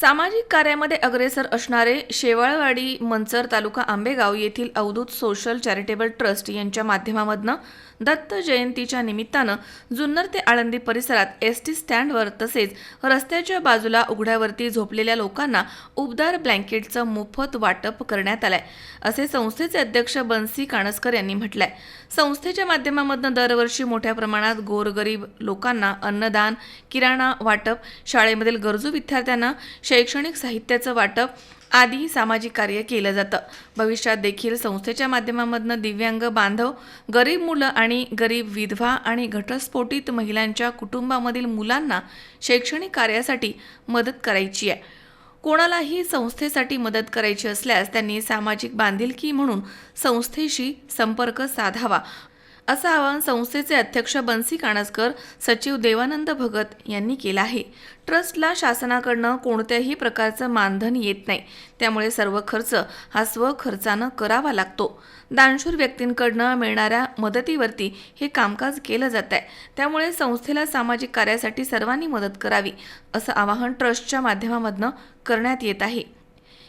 सामाजिक कार्यामध्ये अग्रेसर असणारे शेवाळवाडी मंचर तालुका आंबेगाव येथील अवधूत सोशल चॅरिटेबल ट्रस्ट यांच्या माध्यमामधनं दत्त जयंतीच्या निमित्तानं जुन्नर ते आळंदी परिसरात एस टी स्टँडवर तसेच रस्त्याच्या बाजूला उघड्यावरती झोपलेल्या लोकांना उबदार ब्लँकेटचं मोफत वाटप करण्यात आलंय असे संस्थेचे अध्यक्ष बन्सी काणसकर यांनी म्हटलंय. संस्थेच्या माध्यमामधनं दरवर्षी मोठ्या प्रमाणात गोरगरीब लोकांना अन्नदान किराणा वाटप शाळेमधील गरजू विद्यार्थ्यांना शैक्षणिक साहित्याचं वाटप आदी सामाजिक कार्य केलं जातं. भविष्यात देखील संस्थेच्या माध्यमामधनं दिव्यांग बांधव गरीब मुलं आणि गरीब विधवा आणि घटस्फोटित महिलांच्या कुटुंबामधील मुलांना शैक्षणिक कार्यासाठी मदत करायची आहे. कोणालाही संस्थेसाठी मदत करायची असल्यास त्यांनी सामाजिक बांधिलकी म्हणून संस्थेशी संपर्क साधावा. असं आवाहन संस्थेचे अध्यक्ष बन्सी काणसकर सचिव देवानंद भगत यांनी केलं आहे. ट्रस्टला शासनाकडनं कोणत्याही प्रकारचं मानधन येत नाही. त्यामुळे सर्व खर्च हा स्वखर्चानं करावा लागतो. दानशूर व्यक्तींकडनं मिळणाऱ्या मदतीवरती हे कामकाज केलं जात आहे त्यामुळे संस्थेला सामाजिक कार्यासाठी सर्वांनी मदत करावी असं आवाहन ट्रस्टच्या माध्यमामधनं करण्यात येत आहे.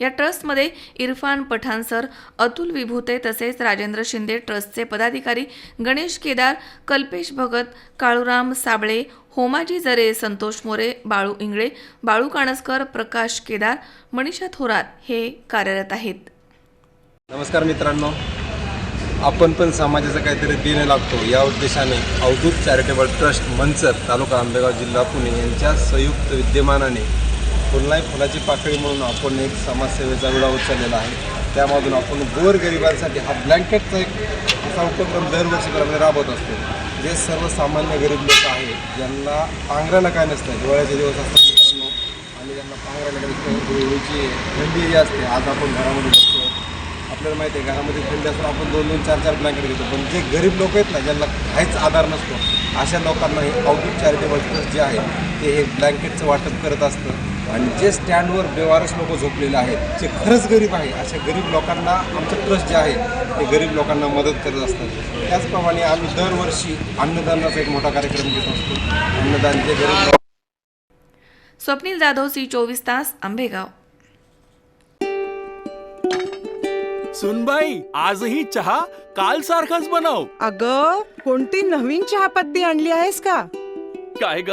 या ट्रस्टमध्ये इरफान पठाण सर अतुल विभूते तसेच राजेंद्र शिंदे ट्रस्टचे पदाधिकारी गणेश केदार कल्पेश भगत काळूराम साबळे होमाजी जरे संतोष मोरे बाळू इंगळे बाळू काणसकर प्रकाश केदार मनीषा थोरात हे कार्यरत आहेत. नमस्कार मित्रांनो. आपण पण समाजाचं काहीतरी देणं लागतो. या उद्देशाने अवधूत चॅरिटेबल ट्रस्ट मंचर तालुका आंबेगाव जिल्हा पुणे यांच्या संयुक्त विद्यमानाने फुलनाई फुलाची पाकळी म्हणून आपण एक समाजसेवेचा विडा उचललेला आहे. त्यामधून आपण गोरगरिबांसाठी हा ब्लँकेटचा एक असा उपक्रम दरवर्षीप्रमाणे राबवत असतो. जे सर्वसामान्य गरीब लोक आहेत ज्यांना पांघरायला काय नसतं हिवाळ्याचे दिवस असतात मित्रांनो आणि ज्यांना पांघरायला काय नसतं म्हणजे थंडी जी असते आज आपण घरामध्ये बसतो. आपल्याला माहिती आहे घरामध्ये थंडी असतो आपण दोन दोन चार चार ब्लँकेट घेतो. पण जे गरीब लोक आहेत ना ज्यांना काहीच आधार नसतो अशा लोकांना हे आउटडोर चॅरिटेबल ट्रस्ट जे आहे ते हे ब्लँकेटचं वाटप करत असतं. आणि जे स्टँडवर बेवारस लोक झोपलेले आहेत जे खरंच गरीब आहे अशा गरीब लोकांना आमचं ट्रस्ट जे आहे ते गरीब लोकांना मदत करत असतात. त्याचप्रमाणे आम्ही दरवर्षी अन्नदानाचा एक मोठा कार्यक्रम घेत असतो. अन्नदान जे गरीब स्वप्नील जाधव सी चोवीस तास आंबेगाव. सुनबाई आजही चहा काल सारखाच बनव. अग कोणती नवीन चहापत्ती आणली आहेस का? काय ग?